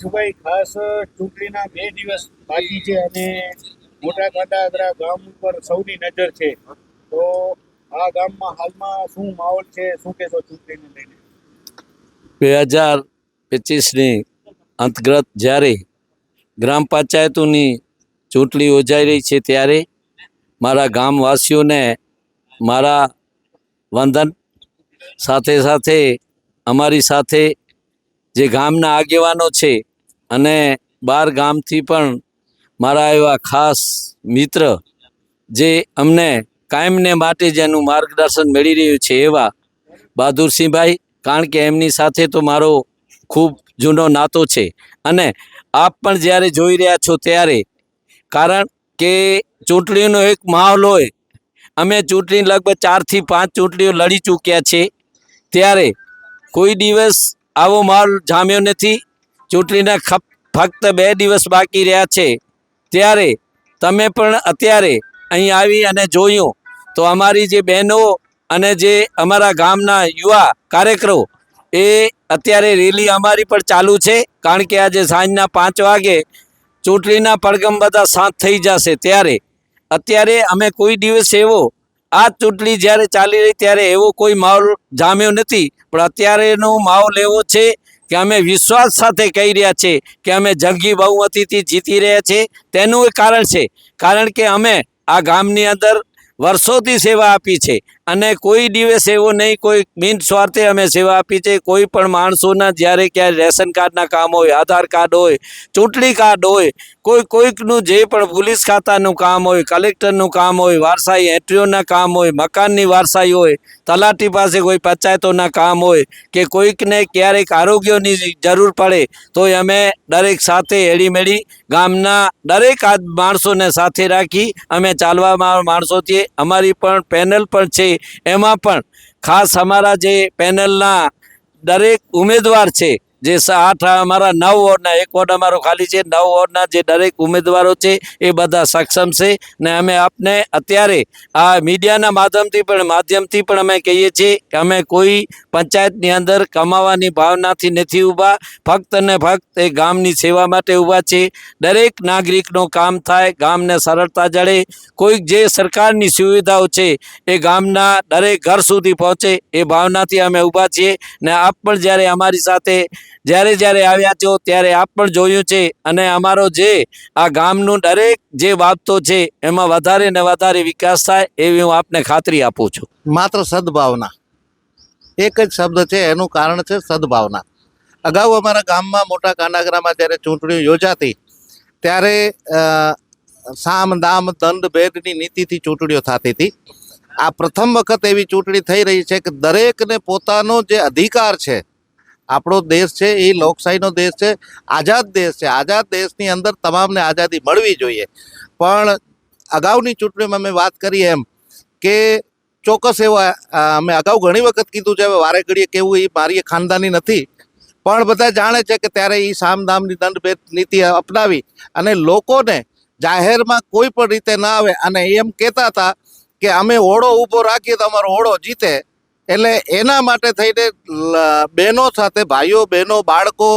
કેશુભાઈ ખાસ ચૂંટણીના બે દિવસ બાકી છે અને મોટા કાંટાદરા ગામ ઉપર સૌની નજર છે. તો આ ગામમાં હાલમાં શું માહોલ છે? શું કહેશો ચૂંટણીને લઈને? બે હજાર પચીસની અંતર્ગત જ્યારે ગ્રામ પંચાયતોની ચૂંટણી યોજાઈ રહી છે ત્યારે મારા ગામવાસીઓને મારા વંદન સાથે સાથે અમારી સાથે જે ગામના આગેવાનો છે અને બાર ગામથી પણ મારા એવા ખાસ મિત્ર જે અમને કાયમને માટે જેનું માર્ગદર્શન મળી રહ્યું છે એવા બહાદુરસિંહભાઈ, કારણ કે એમની સાથે તો મારો ખૂબ જૂનો નાતો છે. અને આપ પણ જ્યારે જોઈ રહ્યા છો ત્યારે, કારણ કે ચૂંટણીનો એક માહોલ હોય, અમે ચૂંટણી લગભગ ચારથી પાંચ ચૂંટણીઓ લડી ચૂક્યા છે. ત્યારે કોઈ દિવસ આવો માહોલ જામ્યો નથી. ચૂંટણીના ખપ, ફક્ત બે દિવસ બાકી રહ્યા છે. ત્યારે તમે પણ અત્યારે અહીં આવી અને જોયું. તો અમારી જે બહેનો અને જે અમારા ગામના યુવા કાર્યકરો, એ અત્યારે રેલી અમારી પણ ચાલુ છે. કારણ કે આજે સાંજના પાંચ વાગે ચૂંટણીના પડગમ બધા સાત થઈ જશે. ત્યારે અત્યારે અમે કોઈ દિવસ એવો, આ ચૂંટણી જ્યારે ચાલી રહી ત્યારે એવો કોઈ માહોલ જામ્યો નથી. પણ અત્યારેનો માહોલ એવો છે કે અમે વિશ્વાસ સાથે કહી રહ્યા છીએ કે અમે જંગી બહુમતીથી જીતી રહ્યા છીએ તેનું એક કારણ છે. કારણ કે અમે આ ગામની અંદર વર્ષોથી સેવા આપી છે. અને કોઈ દિવસ એવો નહીં, કોઈ બિન સ્વાર્થે અમે સેવા આપી છે. કોઈ પણ માણસોના જ્યારે ક્યારે રેશન કાર્ડના કામ હોય, આધાર કાર્ડ હોય, ચૂંટણી કાર્ડ હોય, કોઈ કોઈકનું જે પણ પોલીસ ખાતાનું કામ હોય, કલેક્ટરનું કામ હોય, વારસાઈ એન્ટ્રીઓના કામ હોય, મકાનની વારસાઈ હોય, તલાટી પાસે કોઈ પંચાયતોના કામ હોય કે કોઈકને ક્યારેક આરોગ્યની જરૂર પડે, તોય અમે દરેક સાથે એડીમેડી ગામના દરેક માણસોને સાથે રાખી અમે ચાલવામાં માણસો છીએ. અમારી પણ પેનલ પણ છે એમાં પણ ખાસ અમારા જે પેનલના દરેક ઉમેદવાર છે જે આઠ અમારા નવ વોર્ડના એક વોર્ડ અમારો ખાલી છે. નવ વોર્ડના જે દરેક ઉમેદવારો છે, એ બધા સક્ષમ છે. ને અમે આપને અત્યારે આ મીડિયાના માધ્યમથી પણ માધ્યમથી પણ અમે કહીએ છીએ કે અમે કોઈ પંચાયતની અંદર કમાવાની ભાવનાથી નથી ઊભા. ફક્ત ને ફક્ત એ ગામની સેવા માટે ઊભા છે. દરેક નાગરિકનું કામ થાય, ગામને સરળતા જડે કોઈક જે સરકારની સુવિધાઓ છે, એ ગામના દરેક ઘર સુધી પહોંચે એ ભાવનાથી અમે ઊભા છીએ. ને આપ પણ જ્યારે અમારી સાથે જ્યારે જ્યારે આવ્યા છો, ત્યારે આપ પણ જોયું છે અને અમારો જે આ ગામનું દરેક જે બાબતો છે, એમાં વધારે ને વધારે વિકાસ થાય એવી હું આપને ખાતરી આપું છું. માત્ર સદભાવના. એક જ શબ્દ છે, એનું કારણ છે સદભાવના. અગાઉ અમારા ગામમાં મોટા કાનાગરામાં જ્યારે ચૂંટણીઓ યોજાતી, ત્યારે સામ, દામ, દંડ, ભેદની નીતિથી ચૂંટણીઓ થતી હતી. આ પ્રથમ વખત એવી ચૂંટણી થઈ રહી છે કે દરેકને પોતાનો જે અધિકાર છે આપણો દેશ છે, એ લોકશાહીનો દેશ છે, આઝાદ દેશ છે. આઝાદ દેશની અંદર તમામને આઝાદી મળવી જોઈએ. પણ અગાઉની ચૂંટણીમાં મેં વાત કરી એમ કે ચોક્કસ એવા અમે અગાઉ ઘણી વખત કીધું છે, હવે વારે ઘડીએ કેવું એ મારી ખાનદાની નથી. પણ બધા જાણે છે કે ત્યારે એ સામધામની દંડભેદ નીતિ અપનાવી અને લોકોને જાહેરમાં કોઈ પણ રીતે ના આવે અને એમ કહેતા હતા કે અમે ઓળો ઊભો રાખીએ તો અમારો ઓળો જીતે. એટલે એના માટે થઈને બહેનો સાથે, ભાઈઓ, બહેનો, બાળકો,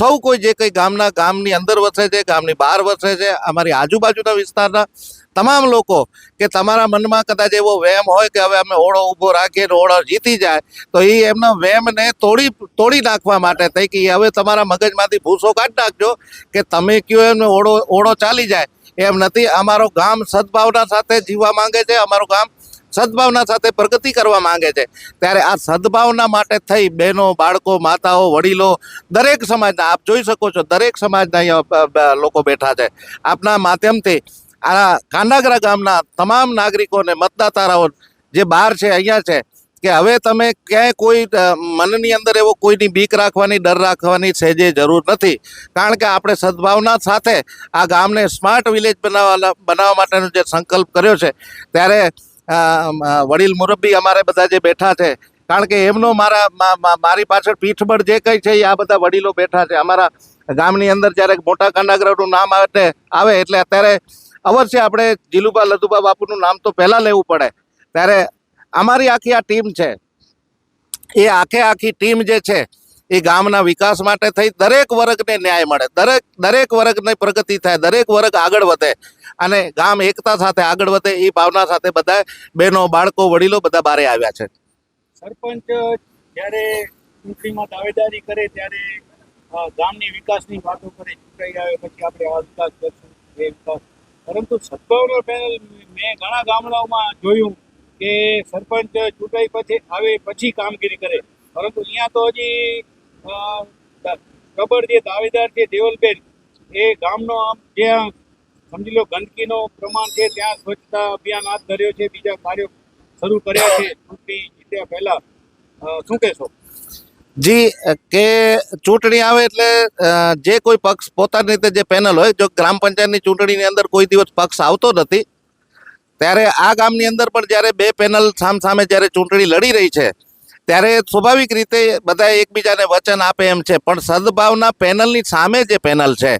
સૌ કોઈ જે કંઈ ગામના, ગામની અંદર વસે છે, ગામની બહાર વસે છે, અમારી આજુબાજુના વિસ્તારના તમામ લોકો કે તમારા મનમાં કદાચ એવો વહેમ હોય કે હવે અમે ઓળો ઊભો રાખીએ ને ઓળો જીતી જાય, તો એ એમના વહેમને તોડી તોડી નાખવા માટે થઈ કે હવે તમારા મગજમાંથી ભૂસો કાઢી નાખજો કે તમે કયો એમને ઓળો ઓળો ચાલી જાય. એમ નથી, અમારો ગામ સદભાવના સાથે જીવવા માંગે છે, અમારું ગામ સદભાવના સાથે પ્રગતિ કરવા માંગે છે. ત્યારે આ સદભાવના માટે થઈ બહેનો, બાળકો, માતાઓ, વડીલો, દરેક સમાજના, આપ જોઈ શકો છો દરેક સમાજના અહીંયા લોકો બેઠા છે. આપના માધ્યમથી આ કાંડાગરા ગામના તમામ નાગરિકોને મતદાતારાઓ જે બહાર છે, અહીંયા છે, કે હવે તમે ક્યાંય કોઈ મનની અંદર એવો કોઈની બીક રાખવાની, ડર રાખવાની સહેજે જરૂર નથી. કારણ કે આપણે સદભાવના સાથે આ ગામને સ્માર્ટ વિલેજ બનાવવા બનાવવા માટેનો જે સંકલ્પ કર્યો છે, ત્યારે વડીલ મુરબ્બી અમારે બધા જે બેઠા છે, કારણ કે એમનો મારા મારી પાછળ પીઠબળ જે કંઈ છે એ આ બધા વડીલો બેઠા છે. અમારા ગામની અંદર જ્યારે મોટા કાંડાગરનું નામ આવે આવે એટલે અત્યારે અવશ્ય આપણે જીલુબા લધુબા બાપુનું નામ તો પહેલાં લેવું પડે. ત્યારે અમારી આખી આ ટીમ છે, એ આખે આખી ટીમ જે છે, એ ગામના વિકાસ માટે થઈ દરેક વર્ગને ન્યાય મળે. દરેક દરેક વર્ગને પ્રગતિ થાય, દરેક વર્ગ આગળ વધે. અને ગામ એકતા સાથે આગળ વધે એ ભાવના સાથે બધા બહેનો, બાળકો, વડીલો બધા બારે આવ્યા છે. સરપંચ જ્યારે ચૂંટણીમાં દાવેદારી કરે ત્યારે ગામની વિકાસની વાતો કરે, ચૂંટાઈ આવે પછી આપણે વિકાસ કરશું, એ વિકાસ. પરંતુ સદભાવના પેનલ મેં ઘણા ગામડાઓમાં જોયું કે સરપંચ ચૂંટાઈ પછી, આવે પછી કામગીરી કરે. પરંતુ અહીંયા તો હજી પ્રબળ જે દાવેદાર છે, દેવલબેન, એ ગામનો આમ જ્યાં સમજી લો, ગંદકીનો પ્રમાણ છે, ત્યાં સ્વચ્છતા અભિયાન હાથ ધર્યો છે, બીજા કાર્યો શરૂ કર્યા છે, ચૂંટણી જીત્યા પહેલા. શું કહેશો? જી કે ચૂંટણી આવે એટલે જે કોઈ પક્ષ પોતાની રીતે જે પેનલ હોય, જો ગ્રામ પંચાયતની ચૂંટણીની અંદર કોઈ દિવસ પક્ષ આવતો નથી, ત્યારે આ ગામની અંદર પણ જ્યારે બે પેનલ સામસામે જ્યારે ચૂંટણી લડી રહી છે ત્યારે સ્વાભાવિક રીતે બધા એકબીજાને વચન આપે એમ છે. પણ સદભાવના પેનલની સામે જે પેનલ છે,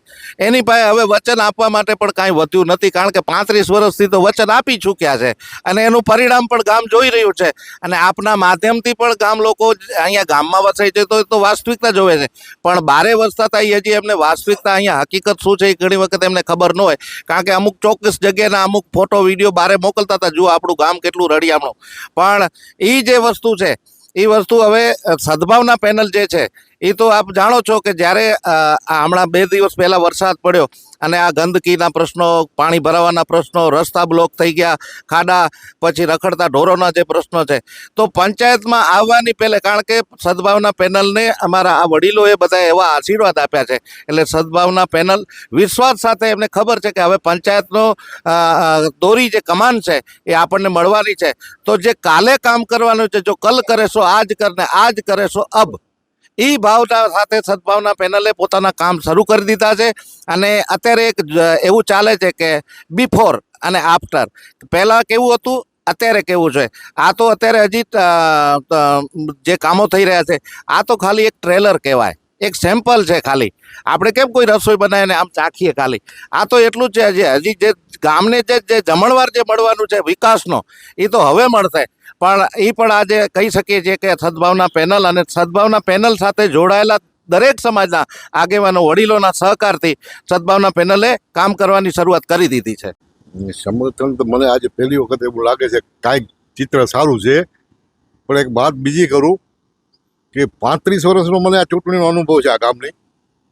એની પાસે હવે વચન આપવા માટે પણ કાંઈ વધ્યું નથી. કારણ કે પાંત્રીસ વર્ષથી તો વચન આપી ચૂક્યા છે અને એનું પરિણામ પણ ગામ જોઈ રહ્યું છે. અને આપના માધ્યમથી પણ ગામ લોકો અહીંયા ગામમાં વસાય છે તો તો વાસ્તવિકતા જોવે છે. પણ બારે વસતા હતા હજી એમને વાસ્તવિકતા અહીંયા હકીકત શું છે એ ઘણી વખત એમને ખબર ન હોય. કારણ કે અમુક ચોક્કસ જગ્યાના અમુક ફોટો, વીડિયો બારે મોકલતા હતા, જુઓ આપણું ગામ કેટલું રડિયામણું પણ એ જે વસ્તુ છે એ વસ્તુ હવે સદભાવના પેનલ જે છે, એ તો આપ જાણો છો કે જ્યારે હમણાં બે દિવસ પહેલાં વરસાદ પડ્યો અને આ ગંદકીના પ્રશ્નો, પાણી ભરાવાના પ્રશ્નો, રસ્તા બ્લોક થઈ ગયા, ખાડા, પછી રખડતા ઢોરોના જે પ્રશ્નો છે. તો પંચાયતમાં આવવાની પહેલે, કારણ કે સદભાવના પેનલને અમારા આ વડીલોએ બધા એવા આશીર્વાદ આપ્યા છે. એટલે સદભાવના પેનલ, વિશ્વાસ સાથે એમને ખબર છે કે હવે પંચાયતનો દોરી જે કમાન છે, એ આપણને મળવાની છે. તો જે કાલે કામ કરવાનું છે, જો કલ કરેશો આજ કરને, આજ કરેશો અબ. એ ભાવના સાથે સદભાવના પેનલે પોતાના કામ શરૂ કરી દીધા છે. અને અત્યારે એક એવું ચાલે છે કે બિફોર અને આફ્ટર પહેલાં કેવું હતું? અત્યારે કેવું છે? આ તો અત્યારે હજી જે કામો થઈ રહ્યા છે, આ તો ખાલી એક ટ્રેલર કહેવાય. એક સેમ્પલ છે ખાલી. આપણે કેમ કોઈ રસોઈ બનાવીને આમ ચાખીએ ખાલી? આ તો એટલું જ છે હજી. હજી જે ગામને જે જમણવાર જે મળવાનું છે વિકાસનો, એ તો હવે મળશે. પણ એ પણ આજે કહી શકીએ છીએ કે સદભાવના પેનલ અને સદભાવના પેનલ સાથે જોડાયેલા દરેક સમાજના આગેવાનો વડીલોના સહકારથી સદભાવના પેનલે કામ કરવાની શરૂઆત કરી દીધી છે. સમર્થન તો મને આજે પહેલી વખત એવું લાગે છે કાંઈક ચિત્ર સારું છે. પણ એક વાત બીજી કરું કે પાંત્રીસ વર્ષનો મને આ ચૂંટણીનો અનુભવ છે આ ગામની.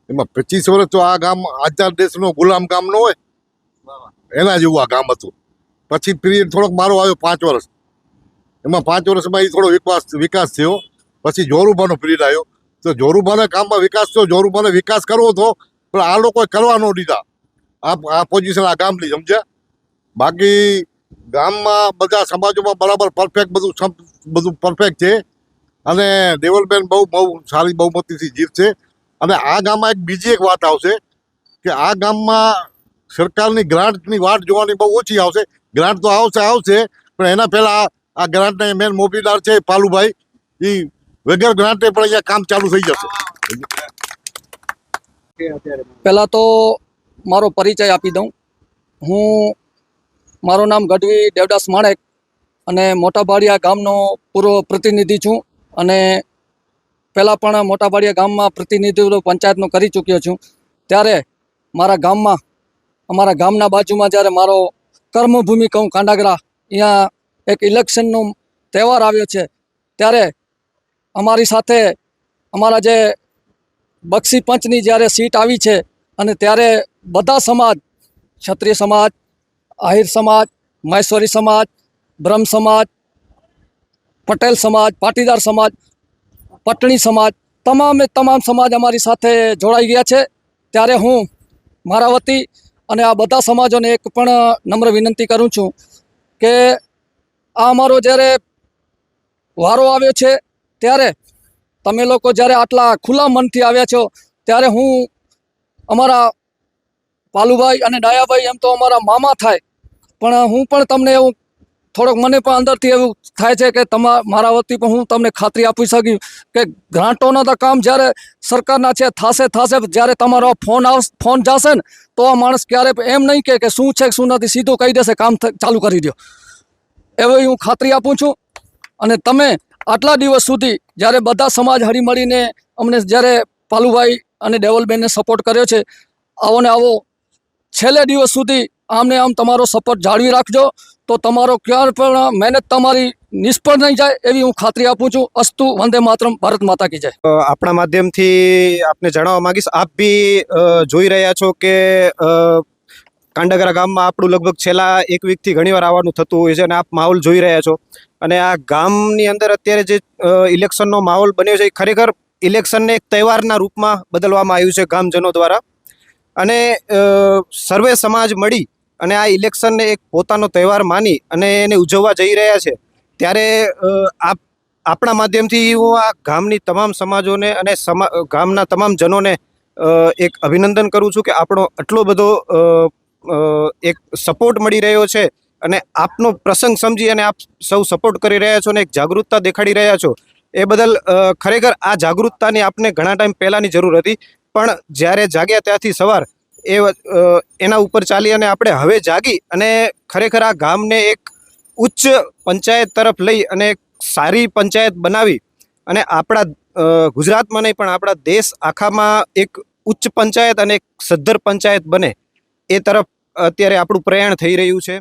એમાં પચીસ વર્ષ તો આ ગામ આઝાદ દેશનો ગુલામ ગામ ન હોય એના જેવું આ ગામ હતું. પછી પીરિયડ થોડોક મારો આવ્યો પાંચ વર્ષ. એમાં પાંચ વર્ષમાં એ થોડો વિકાસ વિકાસ થયો. પછી જોરુબાનો પીરિયડ આવ્યો. તો જોરુબાના ગામમાં વિકાસ થયો. જોરુભાને વિકાસ કરવો હતો પણ આ લોકોએ કરવા ન દીધા. આ આ પોઝિશન આ ગામની, સમજ્યા? બાકી ગામમાં બધા સમાજોમાં બરાબર પરફેક્ટ બધું બધું પરફેક્ટ છે. અને દેવલબેન બહુ બહુ સારી બહુમતીથી જીતશે અને આ ગામમાં એક બીજી એક વાત આવશે કે આ ગામમાં સરકારની ગ્રાન્ટની વાટ જોવાની બહુ ઓછી આવશે. ગ્રાન્ટ તો આવશે આવશે, પણ એના પહેલા આ- ગ્રાન્ટના મેન મોભીદાર છે પાલુભાઈ. એ વગર ગ્રાન્ટે પણ અહીંયા કામ ચાલુ થઈ જશે. પહેલાં તો મારો પરિચય આપી દઉં. હું, મારું નામ ગઢવી દેવદાસ માણેક અને મોટાભાડિયા ગામનો પૂર્વ પ્રતિનિધિ છું અને પહેલાં પણ મોટાભાડિયા ગામમાં પ્રતિનિધિત્વ પંચાયતનું કરી ચૂક્યો છું. ત્યારે મારા ગામમાં, અમારા ગામના બાજુમાં જ્યારે મારો કર્મભૂમિ કહું, કાંડાગરા, અહીંયા એક ઇલેક્શનનો તહેવાર આવ્યો છે. ત્યારે અમારી સાથે અમારા જે બક્ષી પંચની જ્યારે સીટ આવી છે અને ત્યારે બધા સમાજ, ક્ષત્રિય સમાજ, આહિર સમાજ, મહેશ્વરી સમાજ, બ્રહ્મ સમાજ, પટેલ સમાજ, પાટીદાર સમાજ, પટણી સમાજ, તમામે તમામ સમાજ અમારી સાથે જોડાઈ ગયા છે. ત્યારે હું મારા વતી અને આ બધા સમાજોને એક પણ નમ્ર વિનંતી કરું છું કે આ અમારો જ્યારે વારો આવ્યો છે, ત્યારે તમે લોકો જ્યારે આટલા ખુલ્લા મનથી આવ્યા છો, ત્યારે હું અમારા પાલુભાઈ અને ડાયાભાઈ એમ તો અમારા મામા થાય, પણ હું પણ તમને એવું થોડોક મને પણ અંદરથી એવું થાય છે કે તમા, મારા વતી પણ હું તમને ખાતરી આપી શકી કે ગ્રાન્ટોના તો કામ જ્યારે સરકારના છે, થાશે થાશે જ્યારે તમારો ફોન આવ ફોન જશે ને તો આ માણસ ક્યારે એમ નહીં કે શું છે શું નથી, સીધું કહી દેશે, કામ ચાલુ કરી દો એવી હું ખાતરી આપું છું. અને તમે આટલા દિવસ સુધી જ્યારે બધા સમાજ હળીમળીને અમને જ્યારે પાલુભાઈ અને ડેવલબેનને સપોર્ટ કર્યો છે, આવો ને આવો, છેલ્લે દિવસ સુધી આમને આમ તમારો સપોર્ટ જાળવી રાખજો. તો તમારો ક્યાં પણ મહેનત તમારી નિષ્ફળ નહીં જાય એવી હું ખાતરી આપું છું. અસ્તુ વંદે માતરમ, ભારત માતા કી જય. આપણા માધ્યમથી આપને જણાવવા માંગીશ. આપ બી જોઈ રહ્યા છો કે કાંડાગરા ગામમાં આપણું લગભગ છેલ્લા એક વીકથી ઘણીવાર આવવાનું થતું હોય છે અને આપ માહોલ જોઈ રહ્યા છો. અને આ ગામની અંદર અત્યારે જે ઇલેક્શનનો માહોલ બન્યો છે એ ખરેખર ઇલેક્શનને એક તહેવારના રૂપમાં બદલવામાં આવ્યું છે ગામજનો દ્વારા. અને સર્વે સમાજ મળી અને આ ઇલેક્શનને એક પોતાનો તહેવાર માની અને એને ઉજવવા જઈ રહ્યા છે, ત્યારે આપ, આપણા માધ્યમથી હું આ ગામની તમામ સમાજોને અને સમા ગામના તમામ જનોને એક અભિનંદન કરું છું કે આપણો આટલો બધો એક સપોર્ટ મળી રહ્યો છે અને આપનો પ્રસંગ સમજી અને આપ સૌ સપોર્ટ કરી રહ્યા છો અને એક જાગૃતતા દેખાડી રહ્યા છો. એ બદલ ખરેખર આ જાગૃતતાની આપને ઘણા ટાઈમ પહેલાંની જરૂર હતી, પણ જ્યારે જાગ્યા ત્યાંથી સવાર એ એના ઉપર ચાલી અને આપણે હવે જાગી અને ખરેખર આ ગામને એક ઉચ્ચ પંચાયત તરફ લઈ અને સારી પંચાયત બનાવી અને આપણા ગુજરાતમાં નહીં પણ આપણા દેશ આખામાં એક ઉચ્ચ પંચાયત અને એક સદ્ધર પંચાયત બને એ તરફ અત્યારે આપણું પ્રયાણ થઈ રહ્યું છે.